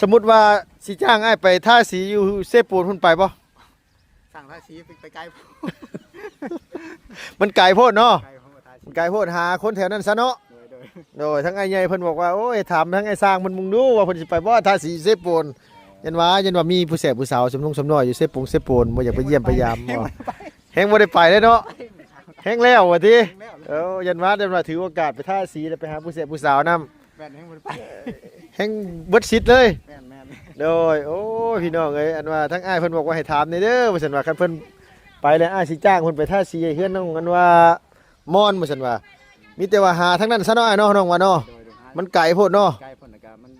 สมมุติว่าสิจ้างอ้ายไปท่าสีอยู่เซปูนพุ่นไปบ่สั่งท่าชี้ไปไกลมันไกลโพดเนาะไกลของท่าชี้ไกลโพดหาคนแถวนั้นซะเนาะโดยโดยโดยทั้งไอ้ใหญ่เพิ่นบอกว่าโอ้ยถามทั้งไอ้สร้างมันมุงดูว่าเพิ่นสิไปบ่ท่าสีเซปูนยันว่ายันว่ามีผู้แสบผู้สาวสมนงสมน้อยอยู่เซปงเซปูนบ่อยากไปเยี่ยมไปยามบ่แฮงบ่ได้ไปเลยเนาะแฮงแล้วว่าติแล้วเอ้ายันว่ายันว่าถือโอกาสไปท่าสีแล้วไปหาผู้แสบผู้สาวนํแม่นให้มันไป แฮงเบิดชิดเลย แม่นแม่นโดย โอ้ยพี่น้องเอ้ยอันว่าทั้งอ้ายเพิ่นบอกว่าให้ถามในเด้อว่าซั่นว่าคันเพิ่นไปแล้วอ้ายสิจ้างเพิ่นไปท่าสีให้เฮือนน้องอันว่ามอนว่าซั่นว่า มีแต่ว่าหาทั้งนั้นซะเนาะอ้ายเนาะน้องว่าเนาะโดยโดยมันไกลโพดเนาะไกลผลนะการมัน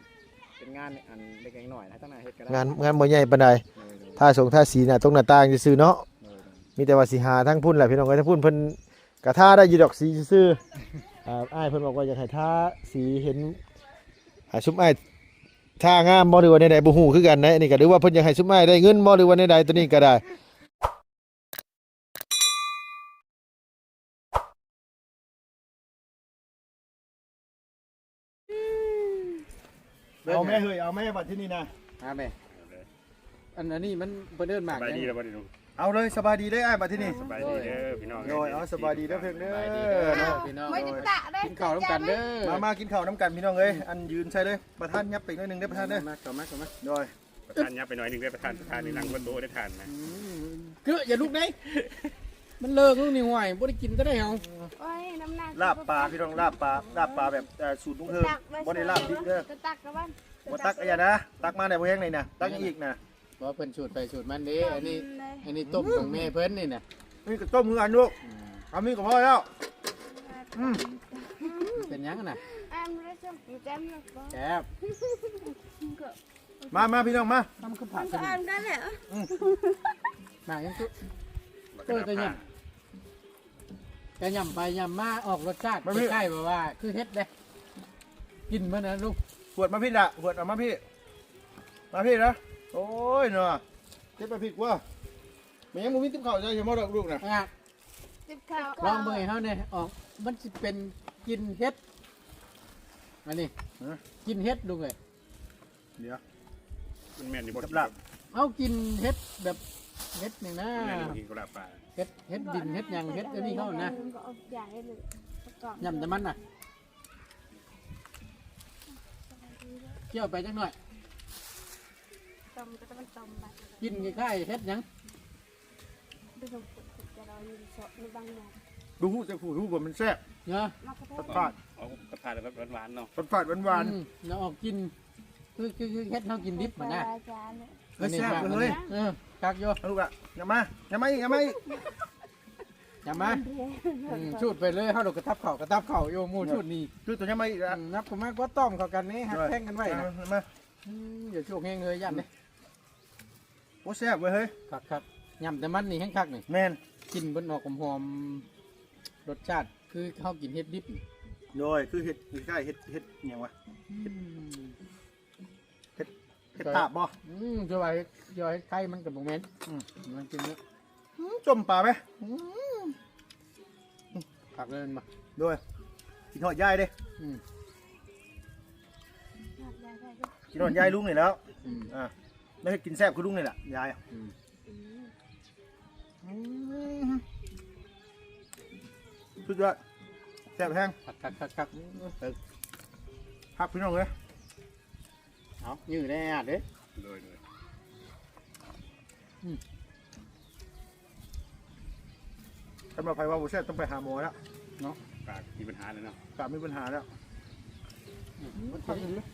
เป็นงานอันเล็กๆน้อยๆนะตั้งแต่เฮ็ดก็ได้งานงานบ่ใหญ่ปานใดโดยโดยท่าสงท่าสีน่ะตรงหน้าต่างซื่อๆเนาะโดยโดยมีแต่ว่าสิหาทั้งพุ่นแหละพี่น้องเอ้ยทั้งพุ่นเพิ่นกะท่าได้อยู่ดอกสีซื่อๆอ่าอ้ายเพิ่นบอกว่าอยากให้ท่าสีเห็น อ่าชุบอ้ายท่างามบ่หรือว่าใดๆบ่ฮู้คือกันนะอันนี้ก็หรือว่าเพิ่นอยากให้ชุบอ้ายได้เงินบ่หรือว่าใดๆตัวนี้ก็ได้เอาแม่เฮ้ยเอาแม่บัดที่นี่นะอ่าแม่อันอันนี้มันเพิ่นเดินมากสบายดีแล้วบ่ได้ดู เอาเลยสบายดีได้อ้ายบัดที่นี่ สบายดีเด้อพี่น้องโดยเอาสบายดีเด้อเพิ่นเด้ไปอดีเด้อเนาะพี่น้องไม่ได้ตะได้กินข้าวร่วมกันเด้อมามากินข้าวน้ำกันพี่น้องเอ้ยอันยืนใช่เลยประธานยับไปหน่อยหนึงได้อประธานเด้อมาเข้ามาเข้ามาโดยประธานยับไปหน่อยหนึงได้ประธานประธานในหลังคนโตได้ทานนะเกลืออย่าลุกได้มันเลิกลูกนี่ห่วยบ่ได้กินก็ได้เฮาโอ้ยน้ำหนักลาบปลาพี่น้องลาบปลาลาบปลาแบบเอ่อสูตรลุงเฮิมตักว้บ่ได้ลาบดิบเด้อก็ตักกับบ้านบ่ตักอะไรนะตักมาได้บ่แห้งเลยนะตักอีกนะ เพราะเพิ่นสูตรไปสูตรมันเด้อันนี้ อันนี้ต้มของแม่เพิ่นนี่น่ะนี่ก็ต้มมืออันลูกเอามีก็พอแล้ว อืม เป็นหยังน่ะอ่านไม่ได้จำจำหรอกบ่แซ่บมามาพี่น้องมาทำคือผัมัดนกัก็นอ่านได้แหละมายังตุเออแต่ยำแต่ยำไปยำมาออกรสชาติใกล้ๆแบบว่า คือเฮ็ดเด้กินมื้อนั้นลูกขวดมาพี่ละขวดเอามาพี่ มาพี่นะ โอ้ยเนาะเก็บไปพี่กว่าแม่ยังบ่มีติ๊บข้าวใจใช่บ่ดอกลูกน่ะอะติบข้าวลองเบิ่งให้เฮาเนี่ยออกมันสิเป็นกินเฮ็ดอันนี้กินเฮ็ดลูกเอ้ยเดี๋ยวมันแม่นอยู่บ่กับลาบเอากินเฮ็ดแบบเฮ็ดนี่นะแม่นอยู่กินกับลาบปลาเฮ็ดเฮ็ดดินเฮ็ดหยังเฮ็ดอันนี้เขานะก็ออกใหญ่เลยประกอบยำแต่มันน่ะเคี่ยวไปจักหน่อยต้ มก็ต้องมันต้มไปกินคล้ายๆเฮ็ดหยังดูสมบูรณ์จะรออยู่สดในบางอย่างดูหูจะผูดูบ่มันแซ่บเนาะมาก็ได้ฟาดฟาดเอาประธานแบบหวานๆเนาะฟาดฟาดหวานหวานอืมแล้วออกกิน คือคือคือเฮ็ดเฮากินดิบเหมือนนะอาจารย์เลยเฮ้ยแซ่บเลยเออคักอยู่เอาลูกอะอย่ามาอย่ามาอีกอย่ามาอีกอย่ามาอืมชูดไปเลยเฮาดอกกระทับเข่ากระทับเข่าโยหมูชูดนี่คือตัวอย่ามาอีกอือะมนับก็มากก็ต้อมเข้ากันนี่หักแท่งกันไว้นะมามา อืมอย่าโชคแห้งเลยยันนี่ โอ้แซ่บเว้ยเฮ้ยคักคักยำแต่มันนี่แห้งคักนี่แม่นกินบนออกหอมๆรสชาติคือเฮากินเฮ็ดดิบนี่โดยคือเห็ดคือใกล้เห็ดเห็ดอหย่างวะอืมเห็ดตาบบ่อืมจะว่าเฮ็ดจะว่าเฮ็ดไข่มันกับบ่แม่นอืมมันกินเนื้อจมปลาไหมคักเลยมันมาโดยกินหอดยายเด้อืมได้ได้ก็กินหอดยายลุงนี่แล้วอืมอ่า ไม่ให้กินแซ่บคือลุงนี่แหละยายอะอืมสุดยอดแซ่บแห้งคักคักคักคักพักพี่น้องเลยเอายืดได้อะเด้โดยโดยสำหรับใครว่าบุแซ่บต้องไปหาหมอแล้วปากมีปัญหาเลยเนาะกลับมีปัญหาแล้วมันคักเลย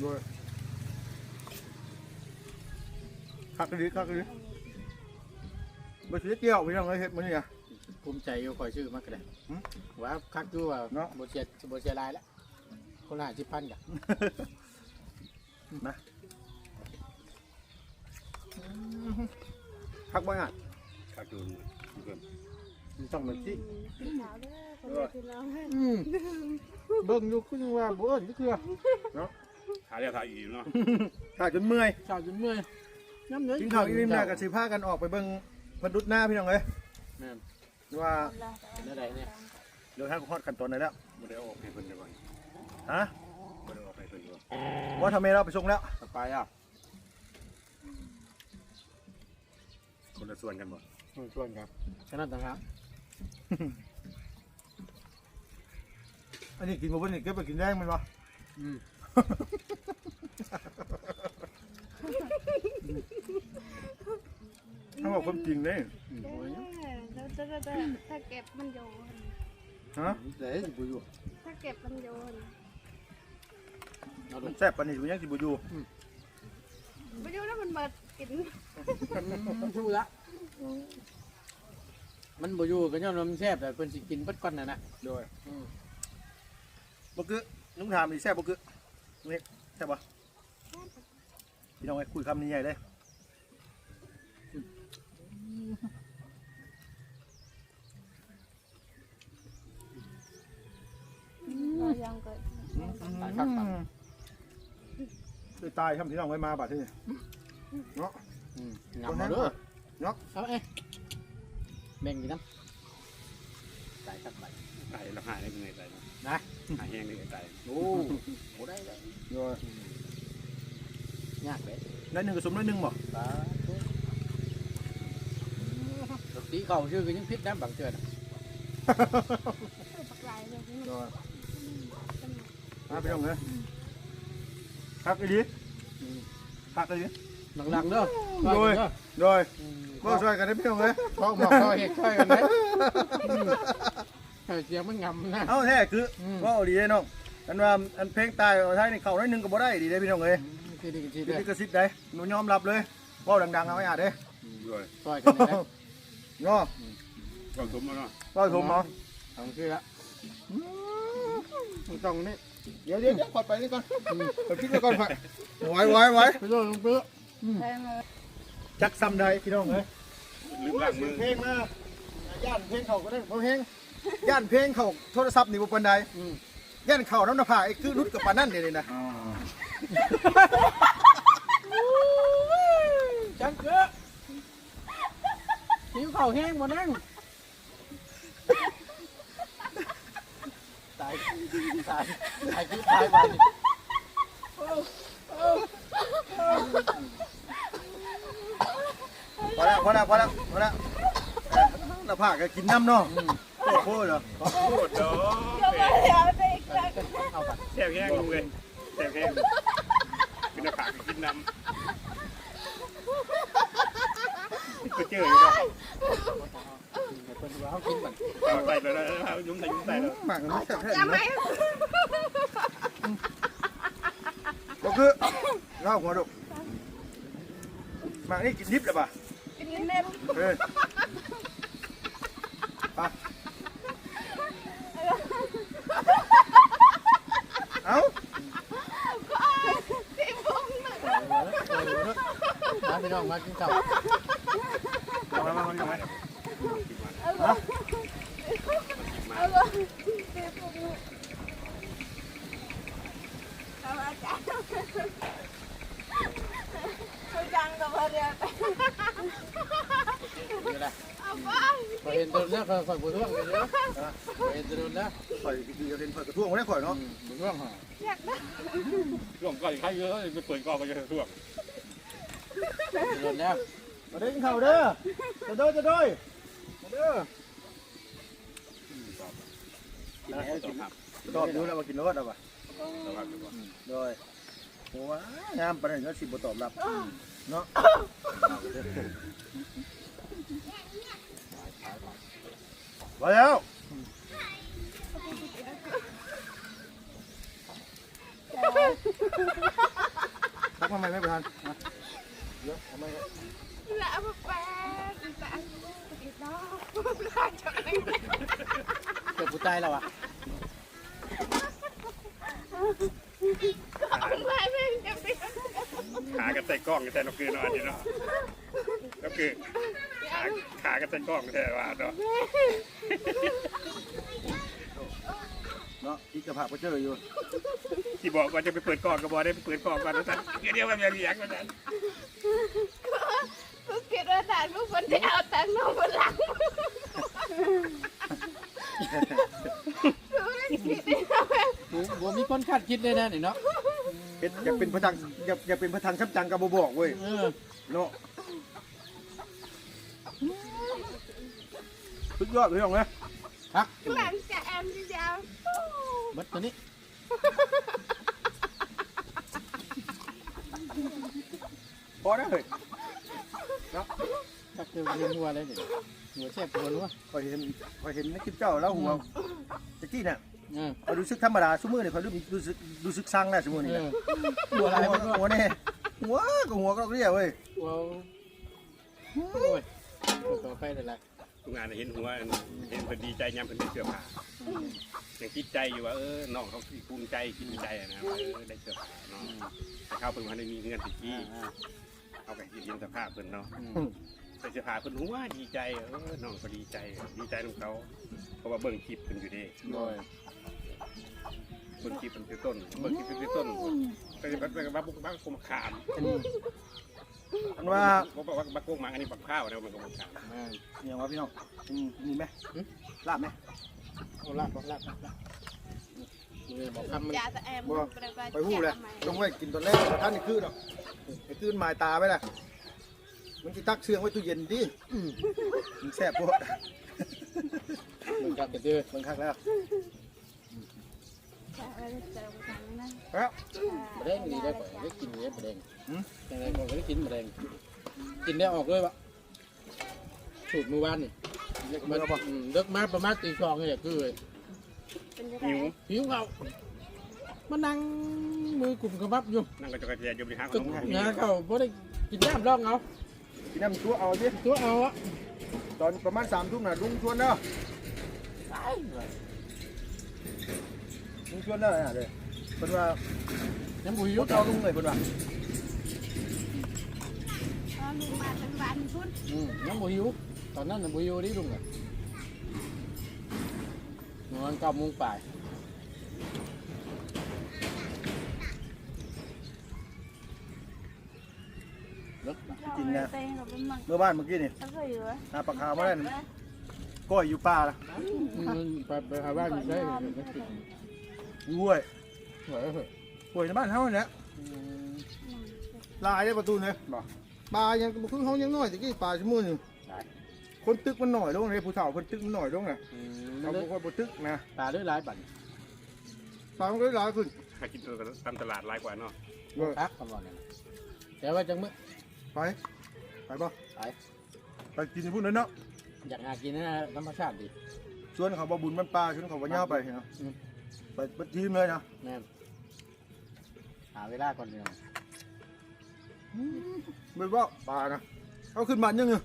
โดย คักกระดิคักกระดิบะเสียเกี่ยวพี่น้องเลยเห็ดมันนี่อะภูมิใจอยู่คอยชื่อมากก็ได้หืมว่าคักอยู่ว่าเนาะบ่เสียบ่เสียรายแล้วคนละสิพันกะพักบ้างอะคักดูเพิ่มมันต้องมันที่หนาวเด้อคนเดียวที่เราอืมเบิ่งอยู่คือว่าบ่เอิ้นคือหาแล้วทาอีกเนาะ ถ่ายจนเมื่อย ชาวจนเมื่อย ยำเนื้อกินข้าวอีริมแล้วกับสีผ้ากันออกไปเบิ่งพนดุดหน้าพี่น้องเลยแม่นว่าเป็นอะไรเนี่ยเดี๋ยวท่านก็ฮอดกันตอนไหนแล้วบ่ได้เอาออกให้เพิ่นเดี๋ยวก่อนฮะบ่ได้เอาออกให้เพิ่นเดี๋ยวก่อนว่าทำไมเราไปส่งแล้วสบายอะคนละส่วนกันหมดชวนครับฉะนั้นต่างหากอันนี้กินมาวันนี้เก็บไปกินแดงมันวะอืม ถ้าบอกความจริงเลยอืมเด้โอ้ยอแล้วจะจะจะถ้าเก็บมันโยนฮะเดี๋ยวกูอยู่ถ้าเก็บมันโยนเอาดูมันแซ่บปานนี้อยู่ยังสิบ่อยู่ไม่รู้แล้วมันเบิดกินชูละมันบ่อยู่ก็ย้อนว่ามันแซ่บแต่เพิ่นสิกินเบิดก่อนน่ะนะโดยอืมบ่คือลุงถามนี่แซ่บบ่คือนี่แซ่บบ่ พี่น้องไอ้คุยคำนี้ใหญ่เลยเรายังกิดตายครับครับคือตายทำที่น้องไว้มาบาดที่นี่อืมงามมาเด้อเนาะเอาเอ้ยแบ่งกินน้ำตายครับไปไก่เราหายได้ยังไงไก่นะหายแห้งได้ไก่โอ้โหได้เลย โย ยากเลยน้อยหนึงก็สมน้อยหนึงบ่ตาธุตีเข่าชื่อก็ยังพิษนะบางเทื่อนะปักไหลเลยนี่โดยมันมาพี่น้องเอ้ยพักอีหลีพักอีหลีหลังๆเด้อโดยเด้อโดยอืมก็ช่วยกันได้พี่น้องเอ้ยพอกบอกเขาเห็ดช่วยกันไหมอืมให้เสียงมันงำนะเอ้าแท้คืออมว่าเอาดีเด้น้องอันว่าอันเพลงตายเอาท้ายนี่เข้าน้อยหนึงก็บ่ได้ดีเด้พี่น้องเอ้ย ทีดีกันทีคือเด้อลิขสิทธิ์ได้หนูยอมรับเลยเว้าดังๆเอาไว้อะเด้ด้วยช่วยกันเลยนะเนาะก็สมมาเนาะเว้าถูกเนาะทำคือละมันต้องนี่เดี๋ยวเดี๋ยวเดี๋ยวขอดไปนี่ก่อนขอคิดไว้ก่อนไปไว้ไว้ไว้ไปโดนลงเพื่อแพงเลยจักซ้ำใดพี่น้องเอ้ยลืมล้างมือเพลงมาย่านเพลงเขาก็ได้เพราะเพลงย่านเพลงเขาโทรศัพท์นี่บ่ปานใด อืมย่านเขาน้ำหน้าผากไอ้คือรุดกับปานนั่นเดี๋ยวนี้นะจังเกอะหิวข้าวแห้งหมดนั่งตายตายตายคือตายไปพอแล้วพอแล้วพอแล้วพอแล้วเอ้ยหน้าผากก็กินน้ำเนาะโอ้โหเหรอ โคตรเด้อเาไปแซ่บแห้งลงเลยแซ่บแห้งกินน้ำผักกินน้ำก็เจออยู่เนาะเพิ่นว่าเขากินบันเอาใส่เลยนะยุ่งใส่ยุ่งใส่เลยหมากมันแซ่บแท้จะไหมก็คือเล่าหัวดุหมากนี่กินดิบเลยป่ะกินเน็ต เฮ้ยไปเอ้า ที่ผมน่ะ มาพี่ น้องมากินข้าวเอามาเอามาเอาเลยที่ผมน่ะเอาอาจารย์เขาจังกับเหละเอาไปพอเห็นตัวเนี้ยค่อยๆบุญร่วงเลยเนาะพอเห็นตัวเนี้ยข่อยดีเรียนข่อยกระท่วงไม่ได้ข่อยเนาะบุญร่วงเหรอร่วงก่อนใครเยอะไปเปิดกองก็จะช่วง เนี้ยมาเด้งเข่าเด้อจะเด้อจะเด้อมาเด้อกินแล้วต้องหับตอบดูแล้วว่ากินรสอะป่ะต้องหับดีกว่าโดยโอ้ยงามปานนี้ก็สิบ่ตอบรับเนาะมาแล้วทักมาใหม่ไม่ประธาน ละมาแปะอีกละอีกเนาะข้าจะไม่เกิดผู้ใจแล้วอะของแม่ไม่จะเป็นขากันใส่กล้องกันใส่นกคือนาะอันนี้เนาะก็คือขาขากันใส่กล้องแต่ว่าเนาะเนาะอีกกระเพาะไปเจออยู่ที่บอกว่าจะไปเปิดกล้องก็บอกได้ไปเปิดกล้องก่อนนะท่านเดี๋ยวมันจะเลี้ยงมันนั้น กูคิดว่าแต่กูคนเดียวแต่น้องคนหลังกูไม่คิดเลยนะแม่บัวมีคนคาดคิดเลยนะนี่เนาะกเฮ็ดอยากเป็นพระทังอยากอยากเป็นพระทังชับจังกับบ่บอกเว้ยเออเนาะสุดยอดพี่น้องเอ้ยพักหลังจากแอมที่เดียวเบัดตัวนี้ อได้เฮ้ยจักเจอเรียนหัวเลยนี่หัวแซ่บหัวนัวพอยเห็นพอยเห็นในคลิปเจ้าแล้วหัวตะกี้น่ะเออพอยรู้สึกธรรมดาซุมื้อนี่พอยรู้รู้สึกรู้สึกสั่งแล้วซุมื้อนี่เอน่ะอหัวอะไรมันก็หัวนี่หัวก็หัวก็เรียกเว้ยหัวโอ้ยต่อไปเลยล่ะทุกงานเห็นหัวเห็นเพิ่นดีใจยามเพิ่นได้เสื้อผ้ายังคิดใจอยู่ว่าเออน้องเขาภูมิใจคิดในใจอะนะว่าเออได้เสื้อผ้าเนาะแต่เขาเพิ่นว่าได้มีเงินติดกี้อ่า เขาก็คิดเห็นสภาพเพิ่นเนาะอืมแต่เสื้อผ้าเพิ่นหัวดีใจเออน้องก็ดีใจดีใจของเขาเพราะว่าเบิ่งคลิปเพิ่นอยู่เด้โดยเบิ่งคลิปเพิ่นคือต้นเบิ่งคลิปเพิ่นคือต้นก็จะว่าว่าบุกบักกุมขามอันนี้อันว่าบอกว่าบักกุมมังอันนี้บักข้าวนะมันก็บักขามอ่าเนี่ยว่าพี่น้องอืมมีไหมลาบไหมโอ้ลาบลาบลาบ ลาบลาบนี่บอกคำมันยาแต่แอมไปหู้เลยต้องไว้กินตอนแรกท่านนี่คือดอกไอ้คืนหมายตาไว้ล่ะมันสิตักเชืองไว้ตู้เย็นดิมันแซ่บพวกมันกัดกันเจอเบิ่งคักแล้วมะเร็งนี่ได้ก่อนได้กินเนี่ยมะเร็งยังไงก่อนก็ได้กินมะเร็งกินได้ออกด้วยปะสูตรเมื่อวานนี่เล็กมัมืนอบ่อืมเลิกมาประมาณตีสองเนี่ยคือ หิวผิวเขามานั่งมือกลุ่มกระบับอยู่นั่งก็จะกระเทียมอยู่ในห้างขตึนกมงานเขาบ่ได้กินน้ำร่องเอากินน้ำตัวเอาดิตัวเอาอะตอนประมาณสามทุ่มน่ะลุงชวนเด้อลุงชวนเด้อน่ะเลยเพิ่นว่ายังบุยยุยุดดเอาเอาลุงเลยเพิ่นว่าลุงมาเป็นวันพุธอืมยังบุยยุตอนนั้นน่ะบุยยุนี่ลุงอะ นอนเก้าโมงป่ายเลิกมาเราเลยเต็งกับเป็นมันเมื่อบ้านเมื่อกี้นี่แล้วก็อยู่หาปลาขาวมาได้ก้อยอยู่ป่าล่ะมันไปไปหาบ้านอยู่ใช่ไหมอยู่ห้วยเหรอเหรอห้วยในบ้านเฮานี่แหละอืมลายได้ประตูเนี่ยบ่ปลายังบ่คือเฮายังน้อยตะกี้ปลาชั่วโมงนึงได้ คนตึกมันหน่อยลงเลยผู้เฒ่าคนตึกมันหน่อยลงน่ะอืมเขาบ่ค่อยบ่ตึกนะตาด้วยหลายบันปลามันก็หลายขึ้นหากินตัวตามตลาดหลายกว่าเนาะเออพักกันวันนี้แต่ว่าจังมื้อไปไปบ่ไปไปกินที่พุ่นเลยเนาะอยากหากินนะธรรมชาติดีชวนเขาบ่บุญมันปลาชวนเขาบ่ย่าไปเนาะอืมไปเบิดทีมเลยนะแม่นหาเวลาก่อนเดียวไม่ว่าปลานะเอาขึ้นมายังไง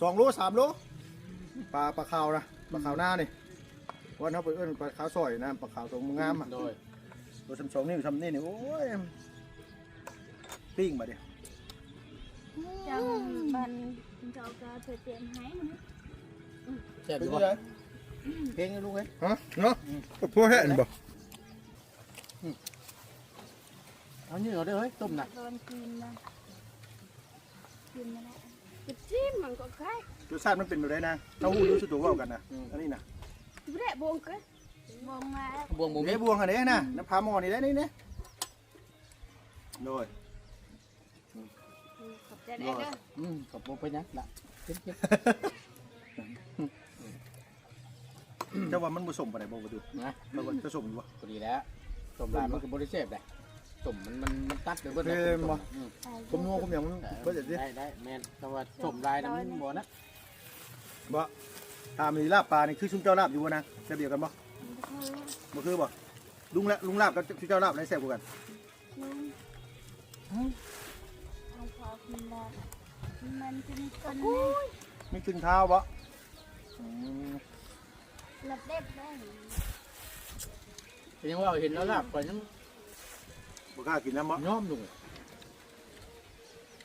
สองโลสามโลปลาปลาขาวนะปลาขาวหน้านี่วันเขาไปเอิ้นปลาขาวซอยนะปลาขาวตรงงามอะโดยตัวสามสองนี่ทำนี่นี่โอ้ยปิ้งมาเดียวจังบันเราก็เธอเตรียมให้แซ่บเป็อนยู่ยังบ่ไงเพลงลูกไงฮะเนาะพวกแห่นี่บ่เอานี่เอาได้เฮ้ยต้มน่ะโดนกินนะกินมาแล้วจะจิ้ มมันก็คล้ายรสชาติมันเป็นแบบไรนะเต้าหู้รู้สึกตัวเว่ากันนะอันนี้นะไม่ได้บวงก็บวงมาบวงบ่มีเดี๋ยวบวงอันนี้นะน้ำพาหมอนี่ได้นี่เนี่ยโดยขอบใจได้เด้ออืมกับบ่ไปหยังละเก็บเก็บเจ้าว่ามันผสมอะไรบ่ประตูนะเราก็ผสมอยู่วะพอดีแล้วต้มลายมันก็บ่ได้แซ่บได้ ต้มมันมันมันตัดไปเบิดเค็มบ่อืมผมนัวผมอย่างมันได้ก็จะดิได้ได้แม่นแต่ว่าต้มลายนั้นมันบ่นะบ่ตามมีลาบปลานี่คือชุ่มเจ้าลาบอยู่วะนะจะเดียวกันบ่บ่คือบ่ลุงละลุงลาบกับชุ่มเจ้าลาบอะไรแซ่บกว่ากันเอาพอกินแล้วมันจะมีต้นไม่ขึ้นเท้าบ่อืมระเด็บได้เป็นยังว่าเห็นแล้วลาบก่อนยัง บ่กล้ากินน้ำบ่ย้อมลง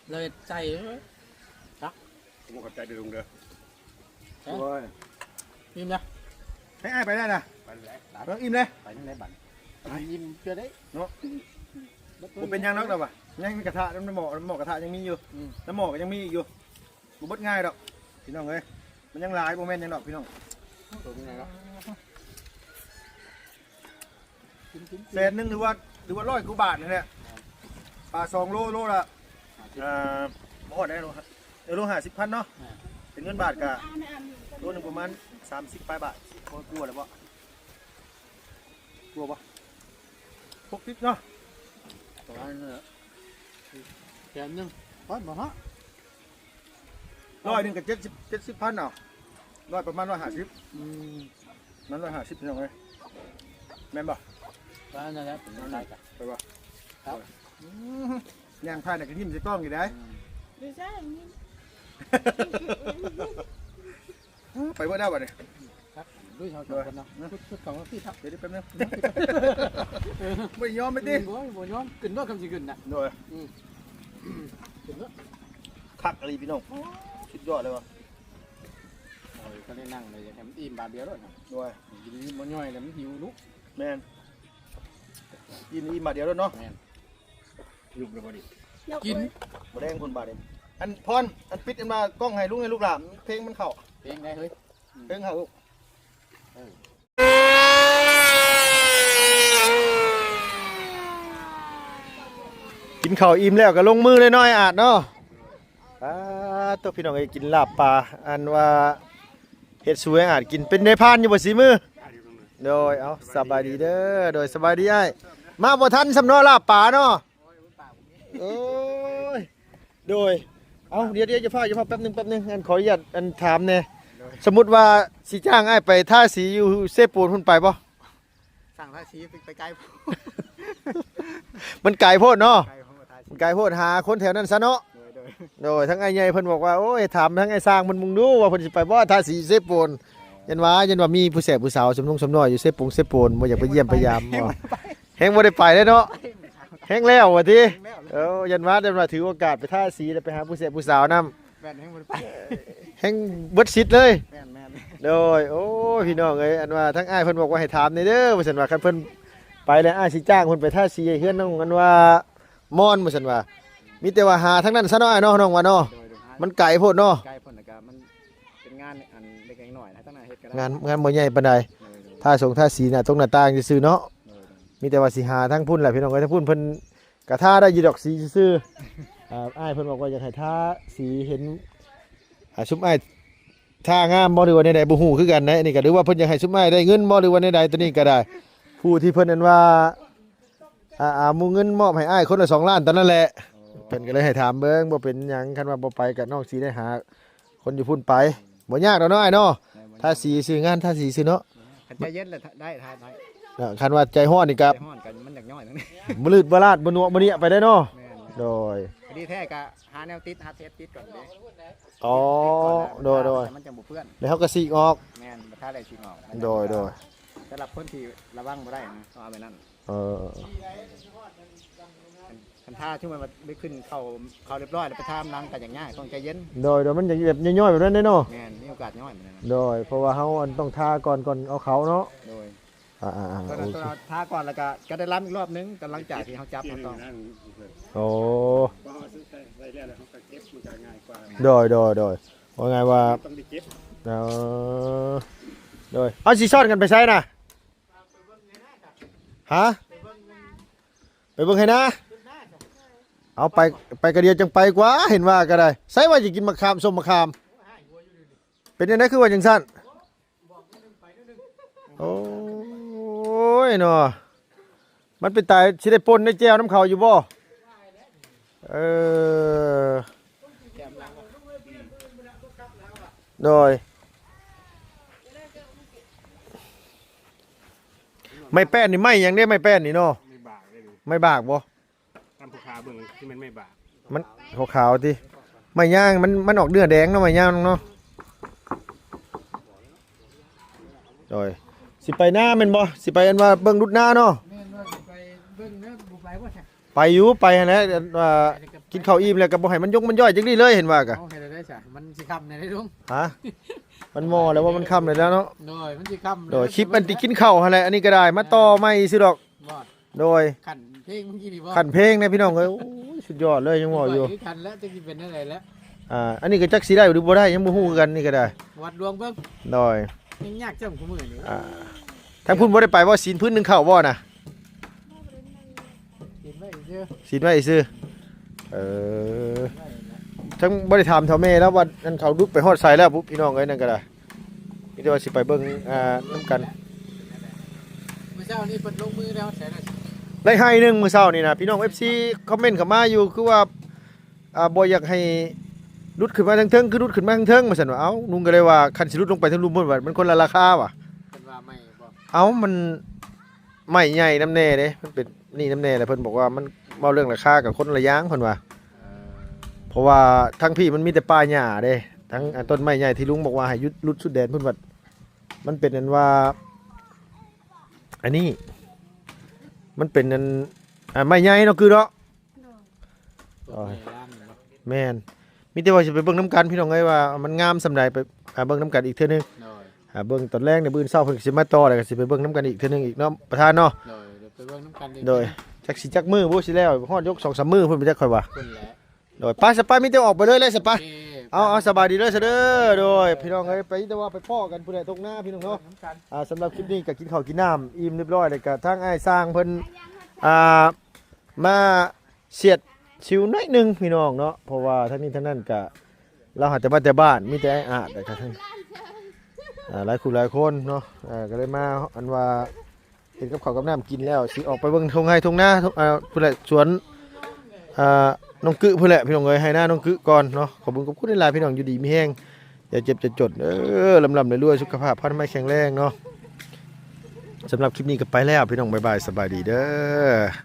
เลยใจเอ้ยผมขอบใจเด้อลุงเด้อโอ้ยยิ้มนะให้อ้ายไปได้นะไปแล้วเอออิ่มเลยไปทางไหนบัดยิ้มเชื่อได้บ่เป็นหยังนักดอกว่ะยังมีกระทะน้ำหม้อน้ำหม้อกระทะยังมีอยู่อืมน้ำหม้อก็ยังมีอีกอยู่บ่เบดง่ายดอกพี่น้องเอ้ยมันยังหลายบ่แม่นหยังดอกพี่น้องตัวเป็นไงครับกินกินแสนหนึงหรือว่า หรือว่าร้อยกว่าบาทนี่แหละปลาสองโลโลละอ่าบ่ฮอดได้โลครับเออโลห้าสิบพันเนาะเป็นเงินบาทก็โลหนึงประมาณสามสิบปลายบาทโคตรกลัวเลยบ่กลัวบ่พกทิปเนาะประมาณนั้นแหละแถมหนึงพอดบ่ฮะร้อยหนึ่งกับเจ็ดสิบเจ็ดสิบพันเอาร้อยประมาณร้อยห้าสิบอืมนั้นร้อยห้าสิบพี่น้องเอ้ยแม่นบ่ ประมาณนั้นแหละเป็นอะไรกัน ไปบ่ย่างพายน่ะก็ยิ้มใส่กล้องอยู่ได้ดูใช่อย่างนี้ไปบ่ได้บ่เนี่ยครับด้วยชาวสองคนเนาะชุดชุดของพี่ครับเดี๋ยวแป๊บนึงไม่ยอมไม่ติโอ้ยบ่ยอมขึ้นว่าคำสิขึ้นน่ะโดยขึ้นว่าคักอะไรพี่น้องสุดยอดเลยวะโอ้ยก็ได้นั่งเลยอย่างมันอิ่มบาทเดียวแล้วนะโดยกินมันย่อยแล้วมันหิวลุกแมน กินอีมาเดียวแล้วเนาะแม่นยุบเลยพอดีกินบ่ได้คนบาดเองอันพรอันปิดอันมากล้องให้ลุงให้ลูกหลานเพลงมันเข้าเพลงได้เฮ้ยเพลงเข้าลูกกินข้าวอิ่มแล้วก็ลงมือเลยน้อยอาดเนาะอ่าตัวพี่น้องไอ้ยกินลาบปลาอันว่าเฮ็ดสวยอาจกินเป็นในพานอยู่บ่สีมือโดยเอาสบายดีเด้อโดยสบายดีไอ้าย มาบ่ทันสำนอลาบป่าเนาะโอ้ยโดยเอาเดี๋ยวเดี๋ยวจะพาจะพาแป๊บหนึงแป๊บหนึงอันขออนุญาตอันถามแน่สมมุติว่าสิจ้างไอ้ายไปท่าสีอยู่เซปูนพุ่นไปบ่สั่งท่าชีไปไกลมันไกลโพดเนาะไกลของท่าชีมันไกลโพดหาคนแถวนั้นซะเนาะโดยโดยโดยทั้งไอ้ใหญ่เพิ่นบอกว่าโอ้ยถามทั้งไอ้สร้างมันมึงดูว่าเพิ่นสิไปบ่ท่าสีเซปูนยันว่ายันว่ามีผู้แสบผู้สาวสมนุงสมน้อยอยู่เซปุงเซปูนบ่อยากไปเยี่ยมไปยามบ่ แฮงบ่ได้ไปเลยเนาะแห้งแล้ววะทีแม่นเออยันว่าเดินมาถือโอกาสไปท่าสีแล้วไปหาผู้เสียผู้สาวนํแม่นให้มันไปแห้งเบิดชิดเลยแม่นแม่นโดยโอ้ยพี่น้องเอ้ยอันว่าทั้งอ้ายเพิ่นบอกว่าให้ถามในเด้อว่าซั่นว่าคันเพิ่นไปแล้วอ้ายสิจ้างเพิ่นไปท่าสีให้เฮือนน้องกันว่ามอนว่าซั่นว่า มีแต่ว่าหาทั้งนั้นซะเนาะอ้ายเนาะน้องว่าเนาะโดยโดยมันไกลโพดเนาะใกล้ผลนะก็มันเป็นงานอันเล็กๆหน่อยนะตั้งแต่เฮ็ดก็ได้งานงานบ่ใหญ่ปานใดโดยโดยท่าสงท่าสีน่ะตรงหน้าต่างซื่อๆเนาะโดยโดย มีแต่ว่าสิหาทั้งพุ่นแหละพี่น้องเอ้ยทั้งพุ่นเพิ่นกระท่าได้ยู่ดอกสีซื่อๆอ่าอ้ายเพิ่นบอกว่าอยากให้ท่าสีเห็นอ่าชุมอ้ายท่างามบ่หรือว่าใดบ่ฮู้คือกันนะอันนี้ก็หรือว่าเพิ่นอยากให้ชุมอ้ายได้เงินบ่หรือว่าใดตัวนี้ก็ได้ ผู้ที่เพิ่นนั้นว่าอ่าอ่าหมูเงินมอบให้อ้ายคนละ2ล้านตอนนั้นแหละเพิ่นก็เลยให้ถามเบิ่งบ่เป็นหยังคันว่าบ่ไปก็น้องสีได้หา คนอยู่พุ่นไปบ่ยากดอกเนาะอ้ายเนาะท่าสีซื้องานท่าสีซื้อเนาะ ขันใจเย็นเลยได้ทายได้อ่า คันว่าใจฮ้อนนี่ก็ใจห้อนกันมันอยากย่อยทั้งนี้บ่ลืดบ่ลาดบ่นัวบ่เนียไปได้เนาะแม่นโดยพอดีแท้ก็หาแนวติดหาเทปติดก่อนเด้อ๋อโดยโดยมันจะบ่เพื่อนแล้วเขาก็สีกออกแม่นบ่ท่าได้ชิงออกมันโดยโดยสำหรับคนที่ระวังบ่ได้นะต้องเอาไปนั่นเออคันท่าที่มันไม่ขึ้นเข้าเข้าเรียบร้อยแล้วไปท่ามนังกันอย่างง่ายต้องใจเย็นโดยโดยมันจะแบบย่อยๆแบบนั้นได้เนาะแม่นมีโอกาสย่อยเหมือนกันนะโดยเพราะว่าเขาอันต้องทาก่อนก่อนเอาเขาเนาะโดย อ่าอ่าอ่าตอนโอนั้นเคต้องเอาท่าก่อนแล้วก็ก็ได้รับอีกรอบนึงกำลังจากที่เขาจับเขาต้องโอ้พอซื้อไปแล้วเขาก็เก็บมันจะง่ายกว่าโดยโดยโดยว่าไงว่าต้องได้เก็บเออโดยเอาสีซ่อนกันไปใช้น่ะฮะไปเบิ่งให้นะ เอาไปไปกระเดียวจังไปกว่าเห็นว่าก็ได้ใส่ว่าจะกินมะขามส้มมะขาม เป็นยังไงคือว่าจังสั้นโอ้ ยเนาะมันเป็นตายสิได้ปนในแจวน้ำเขาอยู่บ่เออโดยไม่แป้นนี่ไม่หยังได้ไม่แป้นนี่เนาะไม่บากเลยดูไม่บากบ่ตามภูเขาเบิ่งที่มันไม่บากมันขาวๆทีไม่ย่างมันมันออกเนื้อแดงเนาะไม่ย่างเนาะโดย สิไปหน้าแม่นบ่สิไปอันว่าเบิ่งรุดหน้าเนาะแม่นว่าสิไปเบิ่งเด้อบ่ไปบ่ใช่ไปอยู่ไปหั่นแหละอันว่ากินข้าวอิ่มแล้วก็บ่ให้มันยกมันย่อยจังนี้เลยเห็นว่ากะเอาให้ได้ซะมันสิค่ำในได้ลุงฮะมันมอแล้วว่ามันค่ำเลยแล้วเนาะโดยมันสิค่ำโดยคลิปมันติกินข้าวหั่นแหละอันนี้ก็ได้มาต่อไม่ซื้อดอก บ่โดยขันเพลงเมื่อกี้นี่บ่ขันเพลงนะพี่น้องเอ้ยโอ้ยสุดยอดเลยยังบอกอยู่ ขันแล้วจะสิเป็นอะไรแล้วอ่าอันนี้ก็จักสิได้หรือบ่ได้ยังบ่ฮู้คือกันนี่ก็ได้วัดดวงเบิ่งโดย ยังยากจังคุมื้อนี้อ่าทั้งพุ่นบ่ได้ไปว่าศีลพื้นหนึงเข้าบ่น่ะชื่อสินไว้ซื้อเออทั้งบ่ได้ถามเท่าแม่แล้วว่านั่นเขาลุกไปฮอดไสแล้วปุ๊บพี่น้องเอ้ยนั่นก็ได้มีแต่ว่าสิไปเบิ่งอ่านํกัน เมื่อเช้านี้เปิดลงมือแล้วแสนได้ให้หนึงมื้อเช้านี่นะพี่น้อง FC คอมเมนต์เข้ามาอยู่คือว่าอ่าบ่อยากให้ ลุดขึ้นมาทางเทิงคือลุดขึ้นมาทางเทิงมาซั่นว่าเอ้าลุงก็เลยว่าคันสิลุดลงไปทางลุมเพิ่นว่ามันคนละราคาว่ะเป็นว่าไม่บอกเอ้ามันไม่ใหญ่น้ำแน่เด้มันเป็นนี่น้ำแน่แหละเพิ่นบอกว่ามันเว้าเรื่องราคากับคนละอย่างเพิ่นว่าเพราะว่าทั้งพี่มันมีแต่ป่าหญ้าเด้ทั้งอันต้นไม้ใหญ่ที่ลุงบอกว่าให้ยุดรุดสุดแดนเพิ่นว่ามันเป็นอันว่า อันนี้ มันเป็นอันอ่าไม้ใหญ่เนาะคือเนาะ ตัวใหญ่ล่างเนาะแม่น มีแต่ว่าสิไปเบิ่งน้ำกันพี่น้องเอ้ยว่ามันงามสำใดไปหาเบิ่งน้ำกันอีกเทื่อนึงโดยหาเบิ่งตอนแรกในยบื้นเช้าเพิ่นก็สิมาต่อแล้วก็สิไปเบิ่งน้ำกันอีกเทื่อนึงอีกเนาะประธานเนาะโดยเดี๋ยวไปเบิ่งน้ำกันโดยจักสิจักมือบ่สิแล้วฮอดยก2-3มื้อเพิ่นบ่จักค่อยว่าคนแหละโดยป้าสปามีแต่ออกไปเลยเลยสปาโอเคเอาเอาสบายดีเลยเสยเด้อโดยพี่น้องเอ้ยไปแต่ว่าไปพ่อกันผู้ใดตรงหน้าพี่น้องเนาะ น้ำกันอ่าสำหรับคลิปนี้ก็กินข้าวกินน้ำอิ่มเรียบร้อยเลยก็ทางอ้ายสร้างเพิ่นอ่ามาเสียด ชิวน้อยหนึงพี่น้องเนาะเพราะว่าทั้งนี้ทั้งนั้นก็เราหาแต่มาแต่บ้านมีแต่ไอ้อาดนะครับท่านอ่าหลายคู่หลายคนเนาะอ่าก็เลยมาอันว่าเห็นกับข้าวกับน้ำกินแล้วสิออกไปเบิ่งทงให้ทงหน้าทงอ่าผู้ใดสวนอ่าน้องกึผู้ใดพี่น้องเอ้ยให้หน้าน้องกึก่อนเนาะขอบคุณขอบคุณหลายๆพี่น้องอยู่ดีมีแห้งอย่าเจ็บจะจดเออลำลำเลยรวยสุขภาพพันไม่แข็งแรงเนาะสำหรับคลิปนี้ก็ไปแล้วพี่น้องบ๊ายบายสบายดีเด้อ